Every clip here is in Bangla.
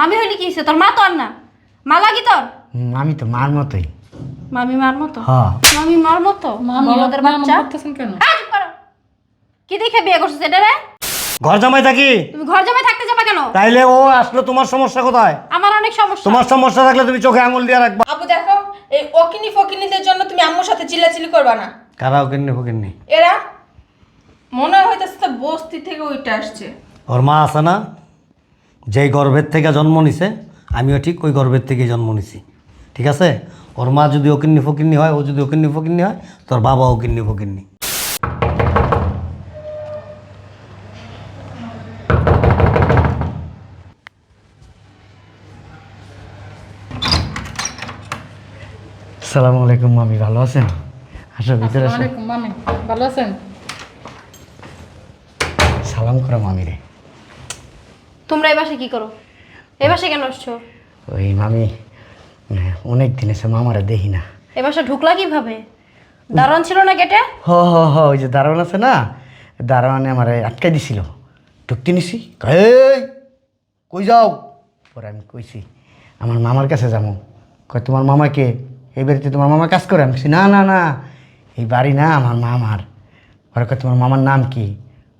মামি হইলি কি? তোর মা তো আর না? মা লাগি তোর? হুম, আমি তো মার মতোই। মামি মার মতো? হ। মামি মার মতো? মামি এমন বাচ্চা? করতেছেন কেন? করো। কি দেখে বিয়ে করছিস এটা রে? ঘর জামাই থাকি? তুমি ঘর জমে থাকতে যাবা কেন? তাইলে ও আসলো তোমার সমস্যা কোথায়? আমার অনেক সমস্যা। তোমার সমস্যা থাকলে তুমি চোখে আঙুল দিয়ে রাখবা। আপু দেখো এই অকিনি ফকিনিদের জন্য তুমি আম্মুর সাথে চিল্লাচিল্লি করবা না। কারাও কিনে ফকিননি এরা মনে হইতেছে তো বস্তি থেকে ওইটা আসছে। ওর মা আছে না? যেই গর্ভের থেকে জন্ম নিছে আমিও ঠিক ওই গর্ভের থেকেই জন্ম নিছি। ঠিক আছে? ওর মা যদি ওকিন্নি ফকিন্নি হয় ও যদি ওকিন্নি ফকিন্নি হয় তোর বাবা ওকিন্নি ফকিন্নি। সালামু আলাইকুম মামি। ভালো আছেন? আসো ভিতরে আসো ওয়ালাইকুম মামি। ভালো আছেন? সালাম করো মামি রে। তোমরা এই বাসে কি করো? এই বাসে কেন আসছো? ওই মামি অনেক দিন এসে মামারা দেখি না। এই বাসা ঢুকলা কীভাবে? দারোয়ান ছিল না গেটে? হ হ হ ওই যে দারোয়ান আছে না দারোয়ানে আমার আটকাই দিছিল। ঢুকতে নিছি এই কই যাও? পরে আমি কইছি আমার মামার কাছে যাব। কয় তোমার মামাকে এই বাড়িতে তোমার মামা কাজ করে? আমি না না না এই বাড়ি না আমার মামার। পরে কয় তোমার মামার নাম কি?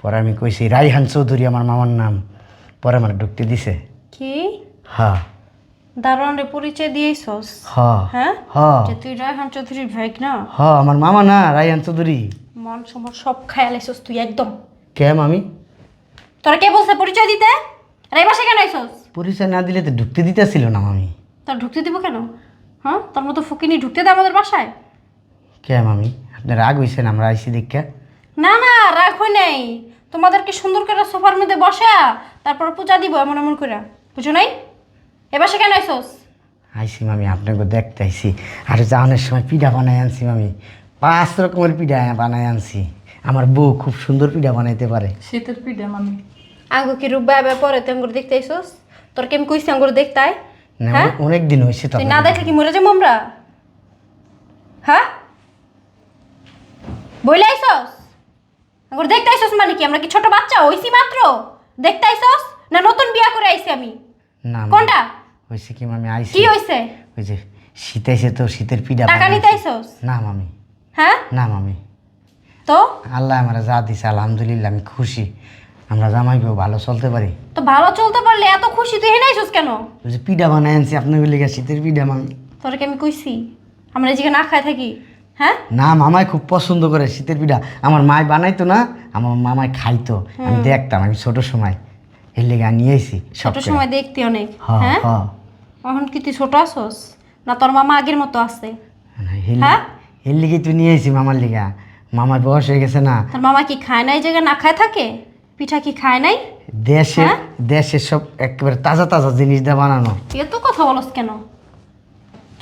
পরে আমি কইছি রাইহান চৌধুরী আমার মামার নাম। পরে আমার ঢুকতে দিছে। কি? হ্যাঁ। দারোয়ান রে পরিচয় দিয়েছস? হ্যাঁ। হ্যাঁ? হ্যাঁ। যে তুই রায়হান চৌধুরীর ভাই না? হ্যাঁ আমার মামা না রাইহান চৌধুরী। মন সমর সব খেয়াল আইসস তুই একদম। কে মামি তোরা কে বলছে পরিচয় দিতে? আর এই বাসে কেন আইসস পরিচয় না দিলে তো ঢুকতে দিতেছিল না মামি। তোর ঢুকতে দিব কেন? হ্যাঁ? তোর মতো ফুকিনি ঢুকতে দে আমাদের বাসায়? কে মামি আপনি রাগ হইছেন আমরা আইসি দেখা? না না রাগ হয় নাই। তোমাদেরকে সুন্দর করে সোফার মধ্যে বসা তারপর পূজা দিব এমন এমন করে বুঝো নাই? এবার সে কেন আইসস? আইসি মামি আপনাকে দেখতে আইসি আর যাওয়ানোর সময় পিঠা বানাই আনছি মামি। পাঁচ রকমের পিঠা বানাই আনছি। আমার বউ খুব সুন্দর পিঠা বানাইতে পারে। শীতের পিঠা মামি। আঙ্গু কি রূপ বাবা পরে তুই আঙ্গুর দেখতে আইসস? তোর কেম কইছি আঙ্গুর দেখতাই না, হ্যাঁ? অনেক দিন হয়েছে তো তুই না দেখলে কি মরে যাব আমরা? হ্যাঁ? বইলে আইসস? আঙ্গুর দেখতে আইসস মানে কি? আমরা কি ছোট বাচ্চা? হইছি মাত্র? দেখতে আইসস না নতুন বিয়া করে আইছি আমি? না কোনটা? হয়েছে কি মামি আইসি কি হইছে? ওই যে শীত আইসে তো শীতের পিঠা টাকা বানাইছি। নিতে আইসস না মামি। হ্যাঁ? না মামি। তো? আল্লাহ আমরা যা দিছে আলহামদুলিল্লাহ আমি খুশি। আমরা জামাই বউ ভালো চলতে পারি। তো ভালো চলতে পারলে এত খুশি তুই হেনে আইসস কেন? ওই যে পিঠা বানাই আনছি আপনার লেগে শীতের পিঠা মামি। তোর কি আমি কইছি? আমরা জায়গায় না খাই থাকি হ্যাঁ? না মামাই খুব পছন্দ করে শীতের পিঠা। আমার মায় বানাইতো না আমার মামাই খাইতো। আমি দেখতাম আমি ছোট সময়। এর লেগে নিয়ে ছোট সময় দেখতি অনেক হ্যাঁ হ্যাঁ হ্যাঁ? এখন কি তুই ছোট আসস না তোর মামা আগের মতো আছে। হ্যাঁ? এর লিগে তুই নিয়ে এসি মামার লিগা। মামার বয়স হয়ে গেছে না। তোর মামা কি খায় না এই জায়গায় না খায় থাকে? পিঠা কি খায় নাই? দেশে দেশে সব একেবারে তাজা তাজা জিনিস দিয়ে বানানো। এত কথা বলস কেন?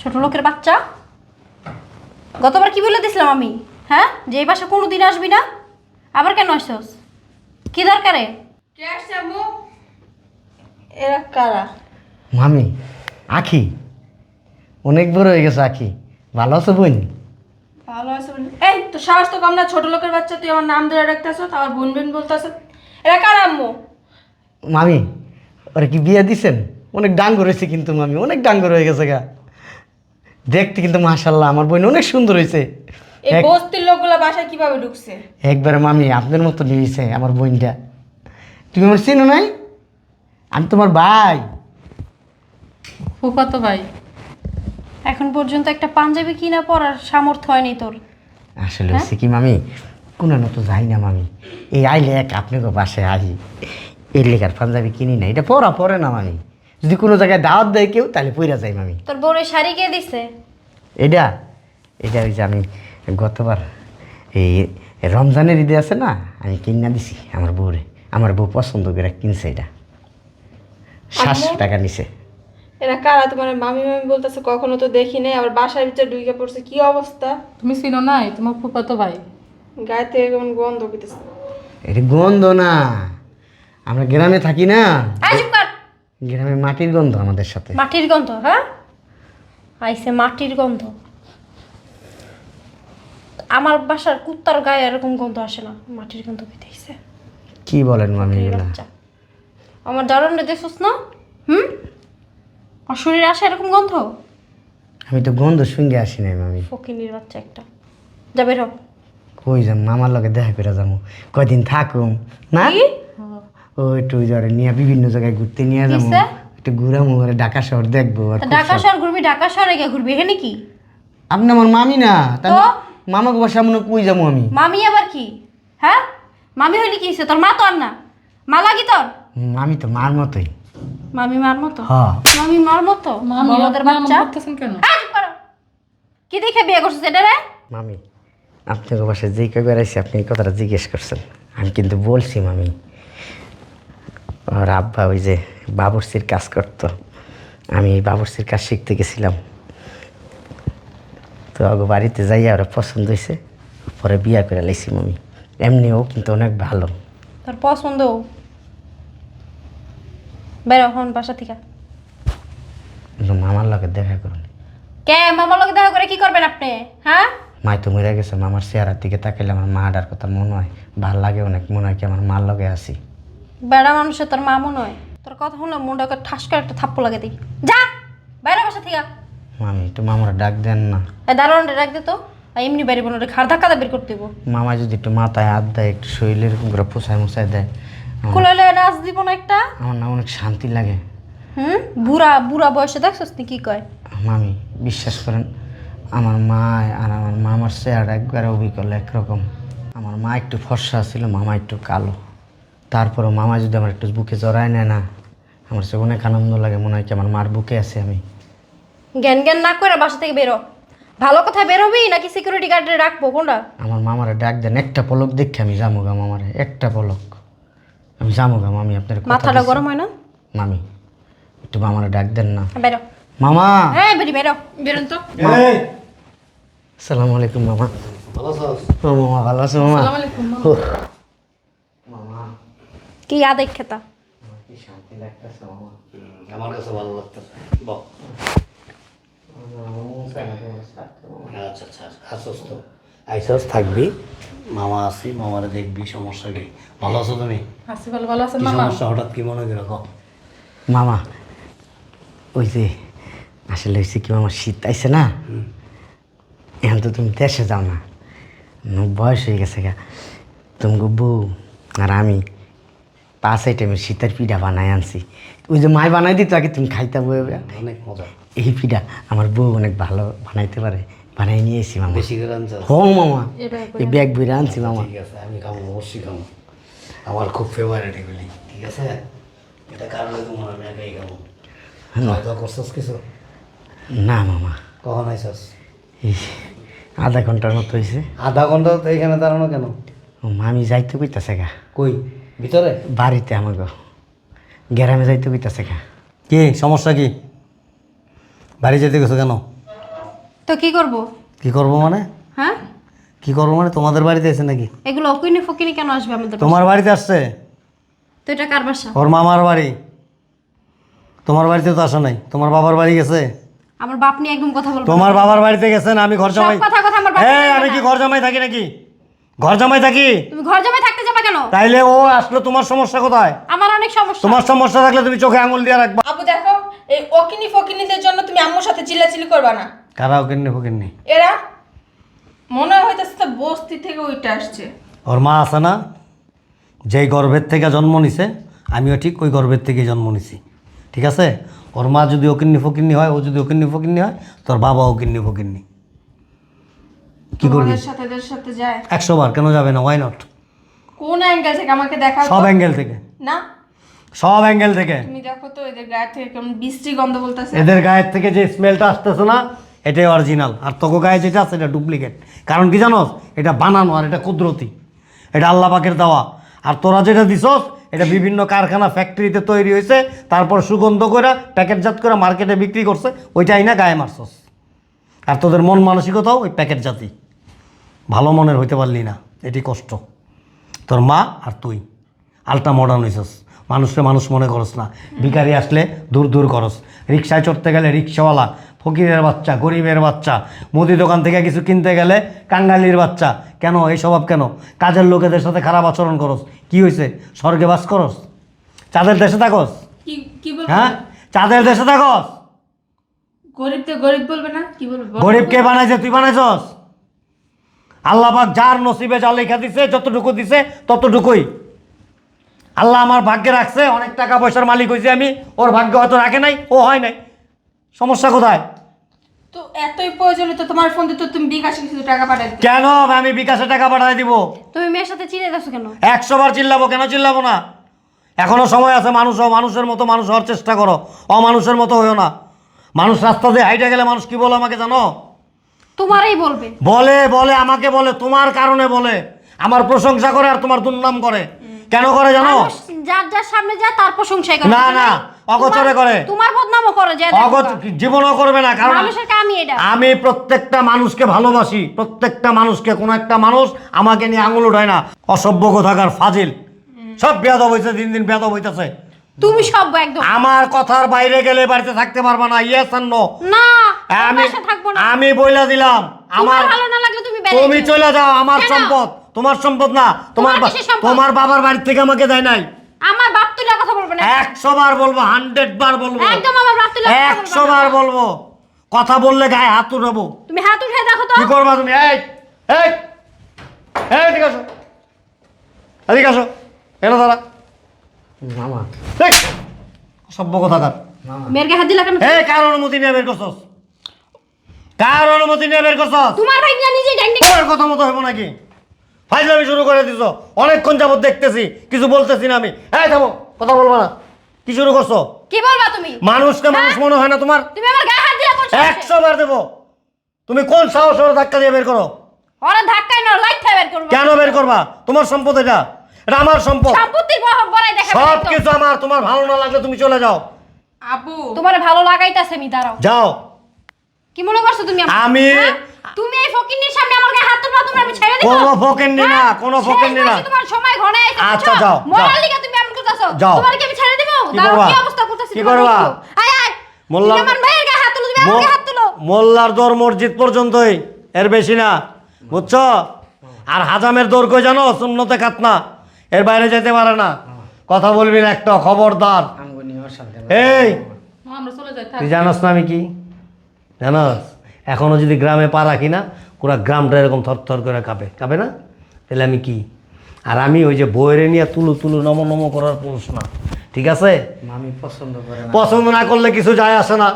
ছোট লোকের বাচ্চা? গতবার কি বলে দিছিলাম আমি? হ্যাঁ? যে এই বাসা কোনো দিন আসবি না? আবার কেন আসছস? কি দরকারে? কে আসছে আম্মু? এরা কারা? মামি আখি। অনেক বড় হয়ে গেছে আখি। ভালো আছো বোন? ভালো আছো বলে এই তো সাহস তো কম না ছোট লোকের বাচ্চা তুই আমার নাম ধরে রাখতেছ আমার বোন বোন বলতেছ। এরা কারা আম্মু? মামি ওরা কি বিয়ে দিছেন? অনেক ডাঙ্গর হয়েছে কিন্তু মামি অনেক ডাঙ্গর হয়ে গেছে গা। দেখতে কিন্তু মাশাল্লাহ আমার বোন অনেক সুন্দর হয়েছে এই বস্তির লোকগুলা বাসায় কীভাবে ঢুকছে? একবার মামি আপনার মতো নিয়েছে আমার বোনটা। তুমি আমার চেনো নাই? আমি তোমার ভাই। ফুফাতো ভাই এখন পর্যন্ত একটা পাঞ্জাবি কিনা পরার সামর্থ্য হয়নি তোর। আসলে হচ্ছে কি মামি? কোনো তো যাই না মামি। এই আইলে এক আপনাকে বাসায় আহি এর লেখার পাঞ্জাবি কিনি না। এটা পরা পরে না মামি। যদি কোনো জায়গায় দাওয়াত দেয় কেউ তাহলে পইরা যায় মামি তোর বউর এই শাড়ি কে দিছে? এটা? এটা ওই যে আমি গতবার এই রমজানের ঈদে আছে না আমি কিনা দিছি আমার বউরে। আমার বউ পছন্দ করে কিনছে এটা। সাতশো টাকা নিছে। এরা কারা? তোমার মামি মামি বলতেছে কখনো তো দেখি নাই আবার বাসার ভিতরে ঢুকে পড়ছে। কি অবস্থা? তুমি চিনো নাই তোমার ফুফাতো ভাই। গায়ে থেকে কেমন গন্ধ পেতেছে এটা গন্ধ না। আমরা গ্রামে থাকি না। গ্রামে মাটির গন্ধ আমাদের সাথে। মাটির গন্ধ হ্যাঁ? আইসে মাটির গন্ধ। আমার বাসার কুত্তার গায়ে এরকম গন্ধ আসে না মাটির গন্ধ পেতেছে কি বলেন মামি আমার দারুণ দেখছিস না? হুম? আর শরীরে আসে এরকম গন্ধ? আমি তো গন্ধ শুনতে আসি নাই মামি। ফকিনির বাচ্চা একটা। যাবে রো কই যাম মামার লগে দেখা করে যাব কয়দিন থাকুম না? কি? ও একটু জ্বরে নিয়ে বিভিন্ন জায়গায় ঘুরতে নিয়ে যাব। একটু ঘুরামো ঘুরে ঢাকা শহর দেখব আর ঢাকা শহর ঘুরবি ঢাকা শহরে গিয়ে ঘুরবি এখানে কি? আপনি আমার মামি না। তাহলে তো? মামাকে বাসা মনে কই যাব আমি? মামি আবার কি? হ্যাঁ? মামি হইলে কি হইছে? তোর মা তো আর না? মা লাগি তোর? হুম, আমি তো মার মতোই। মামি মার মতো? হ মামি মার মতো? মামি এমন বাচ্চা? করতেছেন কেন। কি দেখে বিয়ে করছিস এটা রে? মামি আপনাকে বাসায় যেই কবে বেড়াইছি আপনি এই কথাটা জিজ্ঞেস করছেন। আমি কিন্তু বলছি মামি। ওর আব্বা ওই যে বাবরসির কাজ করতো। আমি এই বাবরসির কাজ শিখতে গেছিলাম। তো আগে বাড়িতে যাই ওরা পছন্দ হয়েছে পরে বিয়া করে লাইছি মামি। এমনিও কিন্তু অনেক ভালো। তোর পছন্দ বেরো হন বাসা থেকে। মামার লগে দেখা করুন। কে? মামার লোক দেখা করে কি করবেন আপনি? হ্যাঁ? মাই তো মরে গেছে মামার চেহারার দিকে তাকাইলে আমার মা ডার কথা মনে হয়। ভালো লাগে অনেক মনে হয় কি আমার মার লগে আছি। বেড়া মানুষের তোর মা নয়। তোর কথা শুনলে মুন্ডাকে ঠাস করে একটা থাপ্পড় লাগে দিই। যা বাইরে বাসা থেকে মামি একটু মামারা ডাক দেন না। এই দারোয়ান রাখ দে তো। আর এমনি বাড়ি বোনের ঘাড় ধাক্কা বের করতে হইব। মামা যদি একটু মাথায় হাত দেয় একটু শরীরে এরকম করে পোছায় মোছায় দেয় আমার- কুলালে নাচ দিব না একটা? আমার না অনেক শান্তি লাগে। হুম? বুড়া বুড়া বয়সে দেখছস নি কি কয়? মামি বিশ্বাস করেন আমার মা আর আমার মামার চেহারা একবারে অবিকল একরকম। আমার মা একটু ফর্সা ছিল মামা একটু কালো। তারপরও মামা যদি আমার একটু বুকে জড়ায় নেয় না আমার সে অনেক আনন্দ লাগে মনে হয় কি আমার মার বুকে আছে আমি। জ্ঞান জ্ঞান না করে বাসা থেকে বেরো। ভালো কথা বেরোবি নাকি সিকিউরিটি গার্ডে রাখব কোনটা আমার মামারা ডাক দেন একটা পলক দেখে আমি যাব গা মামারে একটা পলক। আমি যাব গা মামি আপনার কথা মাথাটা গরম হয় না? মামি একটু মামারা ডাক দেন না। বেরো। মামা! হ্যাঁ বেরি বেরো। বেরোন তো। আসসালামু আলাইকুম মামা। ও মামা ভালো আছো মামা? সালাম আলাইকুম মা। কি আদেক খেতা আমার কাছে ভালো লাগতেছে। বল। আচ্ছা আচ্ছা আসস তো। আইসস থাকবি? মামা আসি মামারে দেখবি সমস্যা কি? ভালো আছো তুমি? হাসি ভালো ভালো আছেন মামা? সমস্যা? হঠাৎ কি মনে করে মামা ওই যে আসলে হয়েছে কি মামা শীত আইছে না? এখন তো তুমি দেশে যাও না। বয়স হয়ে গেছে গা। তুমি বউ আর আমি পাঁচ আইটেমের শীতের পিঠা বানাই আনছি। ওই যে মায় বানাই দিত আগে তুমি খাইতে বয়ে অনেক মজা। এই পিঠা আমার বউ অনেক ভালো বানাইতে পারে। বানাই নিয়ে এসি মামা। বেশি করে আনছস হো মামা। এই ব্যাগ বইরা আনছি মামা। ঠিক আছে আমি খাব অবশ্যই খাব আমার খুব ফেভারিট এগুলি ঠিক আছে? এটা কারণে তোমার আমি একাই খাব খাওয়া করছস কিছু? না মামা। কখন আইসস আধা ঘণ্টার মতো হয়েছে আধা ঘণ্টা তো এখানে দাঁড়ানো কেন? মামি যাইতে কইতাছে গা। কই? ভিতরে? বাড়িতে আমাকে গ্রামে যাইতে কইতাছে গা। কি? সমস্যা কি? বাড়ি যেতে গেছো কেন? তো কি করব? কি করব মানে? হ্যাঁ? কি করব মানে? তোমাদের বাড়িতে এসে নাকি? এগুলো অকিনি ফকিনি কেন আসবে আমাদের তোমার বাড়িতে আসছে? তো এটা কার বাসা? ওর মামার বাড়ি। তোমার বাড়িতে তো আসা নাই। তোমার বাবার বাড়ি গেছে? আমার বাপ নিয়ে একদম কথা বলব তোমার বাবার বাড়িতে গেছে না? আমি ঘর জামাই সব কথা কথা আমার বাপ এই আমি কি ঘর জামাই থাকি নাকি? ঘর জামাই থাকি? তুমি ঘর জামাই থাকতে যাবে কেন? তাইলে ও আসলো তোমার সমস্যা কোথায়? আমার অনেক সমস্যা। তোমার সমস্যা থাকলে তুমি চোখে আঙুল দিয়ে রাখবা। আবু দেখো এই অকিনি ফকিনিদের জন্য তুমি আম্মুর সাথে চিল্লাচিল্লি করবা না। কারাও কিন্নি ফকিন্নি এরা মনে হইতেছে তো বস্তি থেকে ওইটা আসছে। ওর মা আছে না? যেই গর্ভের থেকে জন্ম নিছে আমিও ঠিক ওই গর্ভের থেকেই জন্ম নিছি। ঠিক আছে? ওর মা যদি ওকিন্নি ফকিন্নি হয় ও যদি ওকিন্নি ফকিন্নি হয় তোর বাবা ওকিন্নি ফকিন্নি কি করবি? সাথে এদের সাথে যায়। একশো বার কেন যাবে না? ওয়াই নট কোন অ্যাঙ্গেল থেকে? আমাকে দেখা সব অ্যাঙ্গেল থেকে। না? সব অ্যাঙ্গেল থেকে। তুমি দেখো তো এদের গায়ে থেকে কেমন বৃষ্টি গন্ধ বলতেছে। এদের গায়ের থেকে যে স্মেলটা আসতেছে না এটাই অরিজিনাল আর তোকে গায়ে যেটা আছে এটা ডুপ্লিকেট কারণ কি জানোস? এটা বানানো আর এটা কুদরতি। এটা আল্লাহ পাকের দেওয়া। আর তোরা যেটা দিছস এটা বিভিন্ন কারখানা ফ্যাক্টরিতে তৈরি হয়েছে তারপর সুগন্ধ করে প্যাকেটজাত করে মার্কেটে বিক্রি করছে ওইটাই না গায়ে মারছস। আর তোদের মন মানসিকতাও ওই প্যাকেট জাতি ভালো মনের হইতে পারলি না এটি কষ্ট। তোর মা আর তুই আলটা মডার্ন হইছস। মানুষকে মানুষ মনে করস না। ভিখারি আসলে দূর দূর করস। রিক্সায় চড়তে গেলে রিক্সাওয়ালা ফকিরের বাচ্চা গরিবের বাচ্চা মুদি দোকান থেকে কিছু কিনতে গেলে কাঙ্গালির বাচ্চা। কেন? এই স্বভাব কেন? কাজের লোকেদের সাথে খারাপ আচরণ করস। কি হয়েছে স্বর্গে বাস করস? চাঁদের দেশে থাকস? হ্যাঁ? চাঁদের দেশে থাকস? গরিব গরিব বলবে না কি বলবে? বড় গরিব কে বানাইছে? তুই বানাইছস? আল্লাহ পাক যার নসিবে যা লেখা দিছে যতটুকু দিছে ততটুকুই। আল্লাহ আমার ভাগ্যে রাখছে অনেক টাকা পয়সার মালিক হয়েছে আমি ওর ভাগ্য হয়তো রাখে নাই ও হয় নাই। সমস্যা কোথায়? তো এতই প্রয়োজনে তো তোমার ফোন দিয়ে তো তুমি বিকাশে কিছু টাকা পাঠাই দিতে কেন আমি বিকাশে টাকা পাঠাই দিব? তুমি মেয়ের সাথে চিনে যাচ্ছ কেন? একশো বার চিল্লাবো কেন চিল্লাবো না? এখনও সময় আছে মানুষ হও মানুষের মতো মানুষ হওয়ার চেষ্টা করো। অমানুষের মতো হইও না। মানুষ রাস্তা দিয়ে হাইটে গেলে মানুষ কি বলে আমাকে জানো? তোমারই বলবে। বলে বলে আমাকে বলে তোমার কারণে বলে। আমার প্রশংসা করে আর তোমার দুর্নাম করে। কেন করে জানো? মানুষ যার যার সামনে যায় তার প্রশংসাই করে। না, না, অগোচরে করে। তোমার বদনামও করে যে অগত জীবনও করবে না কারণ মানুষের কামই এটা। আমি প্রত্যেকটা মানুষকে ভালোবাসি। প্রত্যেকটা মানুষকে কোনো একটা মানুষ আমাকে নিয়ে আঙুল উঠায় না। অসভ্য কোথাকার ফাজিল। সব বেয়াদব হয়েছে দিন দিন বেয়াদব হইতেছে। তুমি সব একদম। আমার কথার বাইরে গেলে বাড়িতে থাকতে পারবা না ইয়েস আর নো না আমি আমি থাকব না। আমি বইলা দিলাম। আমার ভালো না লাগলে তুমি তুমি চলে যাও আমার সম্পদ। তোমার সম্পদ না। তোমার তোমার বাবার বাড়ি থেকে আমাকে দেয় নাই। আমার বাপ তুলে কথা বলবে না। একশো বার বলব হান্ড্রেড বার বলব। একদম আমার বাপ তুলে কথা একশো বলবে না। বার বলব। কথা বললে গায়ে হাত উঠাবো। তুমি হাত উঠে দেখো তো। কি করবা তুমি? এই এই এই ঠিক আসো। এদিকে আসো। কেন দাঁড়া। মামা এই, সভ্য কথাকার। মামা মেয়ের গায়ে হাত দিলা কেন? এই কার অনুমতি নিয়ে বের করছস? কার অনুমতি নিয়ে বের করছস? তোমার ভাই নিজে ডাইনি তোর কথা মতো হব নাকি? ফাইজলামি শুরু করে দিছো। অনেকক্ষণ যাবত দেখতেছি কিছু বলতেছি না আমি। এই থামো কথা বলব না। কি শুরু করছ? কি বলবা তুমি? মানুষকে মানুষ মনে হয় না তোমার? তুমি আমার গায়ে হাত দিলা কোন সাহসে? একশো বার দেবো। তুমি কোন সাহস ওর ধাক্কা দিয়ে বের করো? ওরা ধাক্কায় না লাইট বের করবে। কেন বের করবা? তোমার সম্পদ এটা। এটা আমার সম্পদ। বড়াই দেখা সব কিছু আমার তোমার ভালো না লাগলে তুমি চলে যাও। আপু তোমার ভালো লাগাইতাছে আমি দাঁড়াও। যাও। কি মনে করছ তুমি আমি- হ্যাঁ? তুমি এই ফকিন্নির সামনে আমার গায়ে হাত তুলবা তুমি আমি ছেড়ে দিব? কোনো ফকিন্নি না, হ্যাঁ? কোনো শেষ ফকিন্নি না। তোমার সময় এসে আচ্ছা, যাও, মরার লিগা তুমি এমন করতেছো। যাও। তোমার কি আমি ছেড়ে দিব? দাঁড়াও কি অবস্থা করতেছি? কি করবা? আয় আয়। মোল্লা- ভাইয়ের গায়ে হাত তুলো তুমি আমার গায়ে হাত তুলো। মোল্লার দৌড় মসজিদ পর্যন্তই এর বেশি না। বুঝছ? আর হাজামের দৌড় কই জানো? শূন্যতে খাতনা। এর বাইরে যেতে পারে না। কথা বলবি না একটা খবরদার। এই! মা, আমরা চলে যাই থাক। তুই জানোস না আমি কি? জানোস? এখনও যদি গ্রামে পা রাখি না পুরো গ্রামটা এরকম থরথর করে কাঁপে। কাঁপে না? তাহলে আমি কি? আর আমি ওই যে বইরে নিয়ে তুলু তুলু নম নম করার পুরুষ না। ঠিক আছে? মামি পছন্দ করে পছন্দ না করলে কিছু যায় আসে না।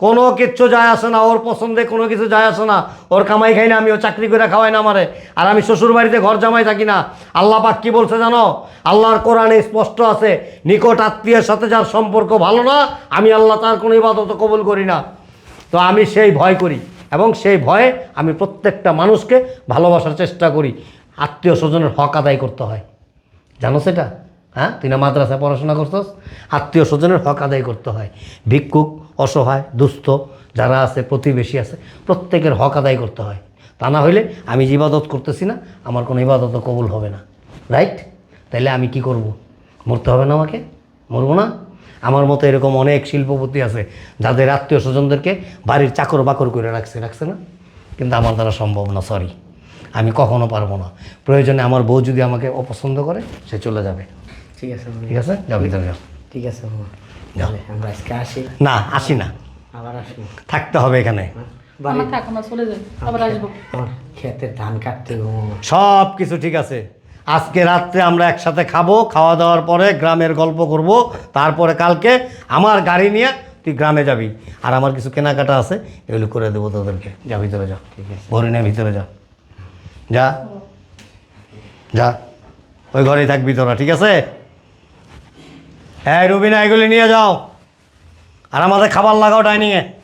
কোনো কিচ্ছু যায় আসে না, ওর পছন্দে কোনো কিছু যায় আসে না। ওর কামাই খাই না আমি, ও চাকরি করে খাওয়াই না আমারে। আর আমি শ্বশুর বাড়িতে ঘর জামাই থাকি না। আল্লাহ পাক কি বলছে জানো? আল্লাহর কোরআনে স্পষ্ট আছে, নিকট আত্মীয়ের সাথে যার সম্পর্ক ভালো না, আমি আল্লাহ তার কোনো ইবাদত কবুল করি না। তো আমি সেই ভয় করি এবং সেই ভয়ে আমি প্রত্যেকটা মানুষকে ভালোবাসার চেষ্টা করি। আত্মীয় স্বজনের হক আদায় করতে হয়। জানো সেটা? হ্যাঁ? তুই না মাদ্রাসায় পড়াশোনা করছস? আত্মীয় স্বজনের হক আদায় করতে হয়। ভিক্ষুক অসহায় দুস্থ যারা আছে প্রতিবেশী আছে প্রত্যেকের হক আদায় করতে হয়। তা না হইলে আমি যে ইবাদত করতেছি না আমার কোনো ইবাদত কবুল হবে না। রাইট তাইলে আমি কি করব? মরতে হবে না আমাকে? মরবো না? আমার মতো এরকম অনেক শিল্পপতি আছে যাদের আত্মীয় স্বজনদেরকে বাড়ির চাকর বাকর করে রাখছে রাখছে না? কিন্তু আমার দ্বারা সম্ভব না সরি আমি কখনো পারব না। প্রয়োজনে আমার বউ যদি আমাকে অপছন্দ করে সে চলে যাবে। ঠিক আছে ঠিক আছে? ভিতরে যাও। ঠিক আছে না আসি না। থাকতে হবে এখানে। বাড়ি আমার থাক আমরা চলে যাই। আবার আসব। আমার খেতে ধান কাটতে সব কিছু ঠিক আছে। আজকে রাত্রে আমরা একসাথে খাব খাওয়া দাওয়ার পরে গ্রামের গল্প করব। তারপরে কালকে আমার গাড়ি নিয়ে তুই গ্রামে যাবি। আর আমার কিছু কেনাকাটা আছে এগুলো করে দেবো তোদেরকে। যা ভিতরে যা। ঠিক আছে। ভরে নে ভিতরে যা যা। যা। ওই ঘরেই থাকবি তোরা ঠিক আছে? হ্যাঁ রুবিনা এগুলি নিয়ে যাও। আর আমাদের খাবার লাগাও ডাইনিংয়ে।